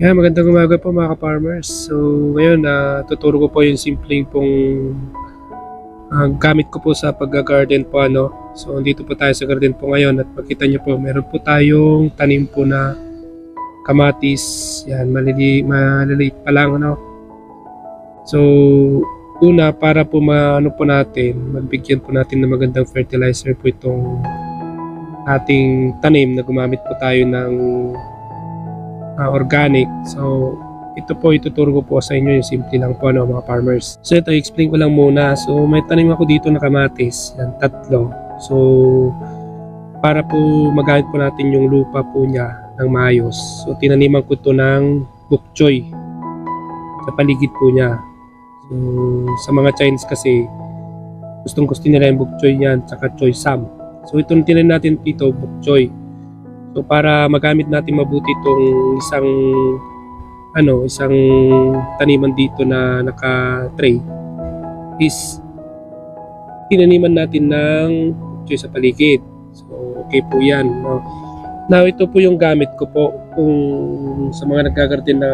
Yan, magandang umaga po mga ka-farmers. So, ngayon, uh, tuturo ko po yung simpleng pong ah, gamit ko po sa pag-garden po. Ano. So, andito po tayo sa garden po ngayon at makita nyo po, meron po tayong tanim po na kamatis. Yan, malili, maliliit pa lang. Ano. So, una, para po maano po natin, magbigyan po natin ng magandang fertilizer po itong ating tanim na gumamit po tayo ng ah, organic. So, ito po ituturo ko po sa inyo yung simple lang po ano, mga farmers. So, ito explain ko lang muna. So, may tanim ako dito na kamatis. Yan, tatlo. So, para po magamit po natin yung lupa po niya ng maayos. So, tinaniman ko to ng bok choy sa paligid po niya. So, sa mga Chinese kasi, gustong gusto nila yung bok choy yan, tsaka choy sam. So, itong tinanim natin dito, bok choy. So para magamit natin mabuti itong isang ano, isang taniman dito na naka-tray is tinaniman natin ng choy sa paligid. So okay po 'yan, no. Now ito po yung gamit ko po kung sa mga naggagarden na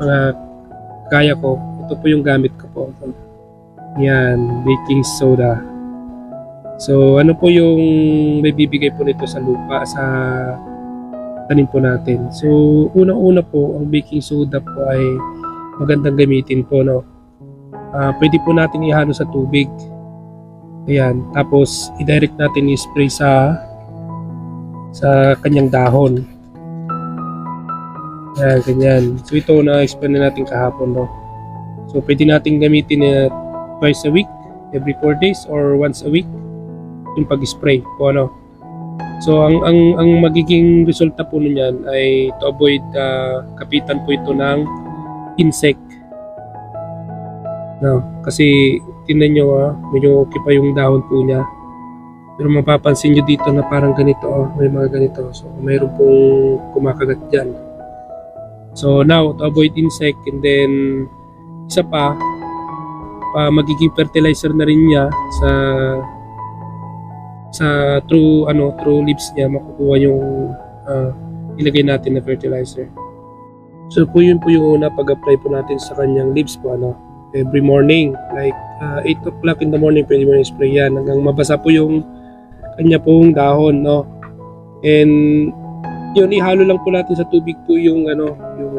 mga kaya ko. Ito po yung gamit ko po. Yan, baking soda. So, ano po yung may bibigay po nito sa lupa, sa tanim po natin. So, unang-una po, ang baking soda po ay magandang gamitin po, no? Ah, pwede po natin ihalo sa tubig. Ayan. Tapos, i-direct natin i-spray sa sa kanyang dahon. Ayan, ganyan. So, ito na-explain na natin kahapon, no? So, pwede natin gamitin na twice a week, every 4 days, or once a week yung pag-spray po ano. So ang ang ang magiging resulta po niyan ay to avoid ah, kapitan po ito ng insect. No, kasi tingnan niyo ah, medyo okay pa yung dahon po niya. Pero mapapansin niyo dito na parang ganito oh, may mga ganito. So mayroon pong kumakagat diyan. So now to avoid insect and then isa pa pa magiging fertilizer na rin niya sa sa true ano true leaves niya makukuha yung ah, ilagay natin na fertilizer. So po yun po yung una pag-apply po natin sa kanyang leaves po ano every morning like ah, 8 o'clock in the morning pwede mo spray yan hanggang mabasa po yung kanya pong dahon no. And yun ihalo lang po natin sa tubig po yung ano yung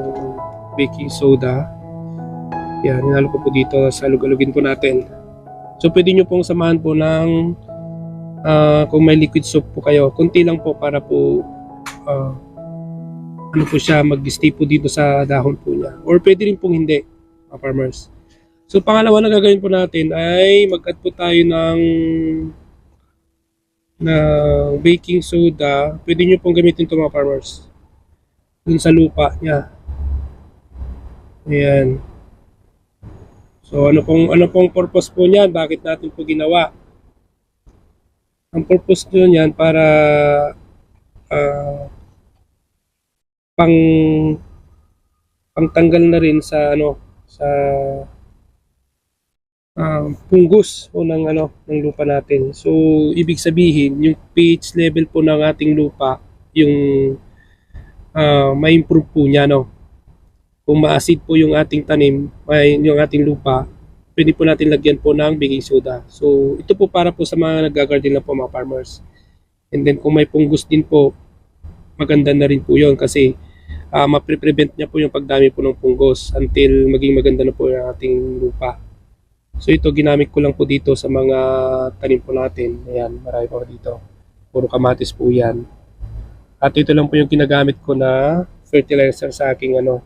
baking soda. Yan, ihalo ko po dito sa lugalugin po natin. So pwede nyo pong samahan po ng Ah, kung may liquid soap po kayo, konti lang po para po ah, ano po siya mag-stay po dito sa dahon po niya. Or pwede rin pong hindi, mga farmers. So pangalawa na gagawin po natin ay mag-add po tayo ng na baking soda. Pwede nyo pong gamitin ito mga farmers. Dun sa lupa niya. Ayan. So ano pong ano pong purpose po niyan? Bakit natin po ginawa? Ang purpose nyo yan para ah, pang pangtanggal na rin sa ano sa ah, punggus o ng ano ng lupa natin. So ibig sabihin yung pH level po ng ating lupa yung ah, ma-improve po niya no. Kung ma-acid po yung ating tanim, may yung ating lupa, pwede po natin lagyan po ng baking soda. So, ito po para po sa mga nag-garden lang po mga farmers. And then, kung may pungus din po, maganda na rin po yon kasi uh, mapre-prevent niya po yung pagdami po ng punggos until maging maganda na po yung ating lupa. So, ito ginamit ko lang po dito sa mga tanim po natin. Ayan, marami pa dito. Puro kamatis po yan. At ito lang po yung ginagamit ko na fertilizer sa aking ano,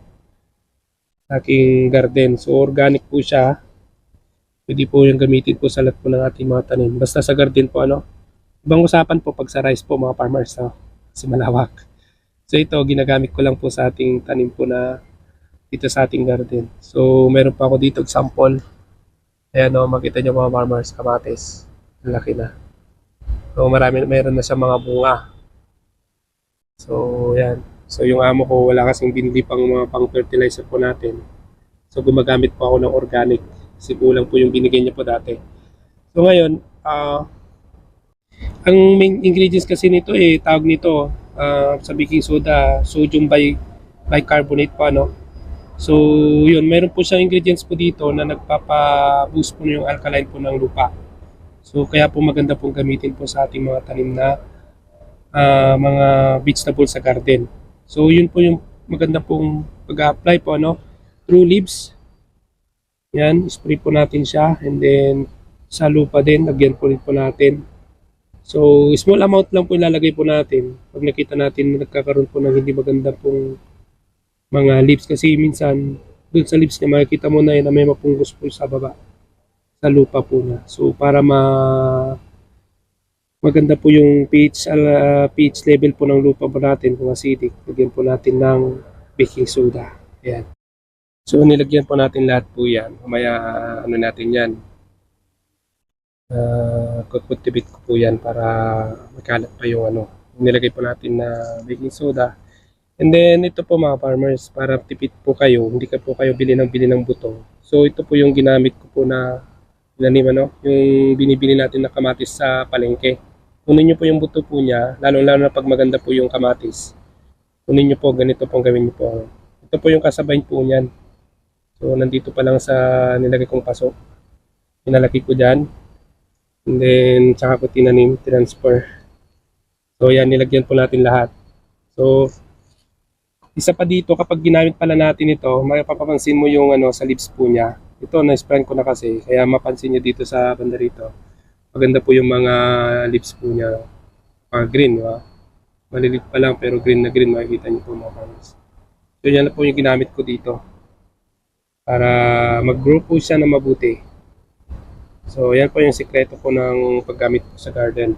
sa aking garden. So, organic po siya pwede po yung gamitin po sa lahat po ng ating mga tanim. Basta sa garden po ano. Ibang usapan po pag sa rice po mga farmers no? kasi malawak. So ito ginagamit ko lang po sa ating tanim po na dito sa ating garden. So meron pa ako dito example. Ayan no, makita nyo mga farmers, kamatis. Ang laki na. So marami, meron na siya mga bunga. So yan. So yung amo ko wala kasing binili pang mga pang fertilizer po natin. So gumagamit po ako ng organic kasi kulang po yung binigay niya po dati. So ngayon, ah ang main ingredients kasi nito eh, tawag nito ah, sa baking soda, sodium bi bicarbonate po ano. So, yun, meron po siyang ingredients po dito na nagpapa-boost po yung alkaline po ng lupa. So, kaya po maganda pong gamitin po sa ating mga tanim na ah, mga vegetables sa garden. So, yun po yung maganda pong pag-apply po ano, through leaves. Yan, spray po natin siya and then sa lupa din, lagyan po rin po natin. So, small amount lang po ilalagay po natin. Pag nakita natin na nagkakaroon po ng hindi maganda pong mga leaves kasi minsan doon sa leaves niya makikita mo na yun na may mapunggos po sa baba sa lupa po na. So, para ma maganda po yung pH, ah, pH level po ng lupa po natin kung acidic. Lagyan po natin ng baking soda. Ayan. So, nilagyan po natin lahat po yan. Mamaya, ano natin yan, uh, kukultivate ko po yan para makalat pa yung ano. Nilagay po natin na baking soda. And then ito po mga farmers, para tipid po kayo, hindi ka po kayo bili ng bili ng buto. So ito po yung ginamit ko po na inanim ano, yung binibili natin na kamatis sa palengke. Kunin nyo po yung buto po niya, lalo lalo na pag maganda po yung kamatis. Kunin nyo po, ganito pong gawin nyo po. Ito po yung kasabay po niyan. So nandito pa lang sa nilagay kong paso. Pinalaki ko dyan. And then, tsaka ko tinanim, transfer. So, yan, nilagyan po natin lahat. So, isa pa dito, kapag ginamit pala natin ito, mapapansin mo yung ano, sa lips po niya. Ito, na-sprayan ko na kasi, kaya mapansin niyo dito sa banda rito. Maganda po yung mga lips po niya. Uh, green, di ba? Malilit pa lang, pero green na green, makikita niyo po mga farmers. So, yan na po yung ginamit ko dito. Para mag-grow po siya na mabuti. So, yan po yung sikreto ko ng paggamit ko sa garden.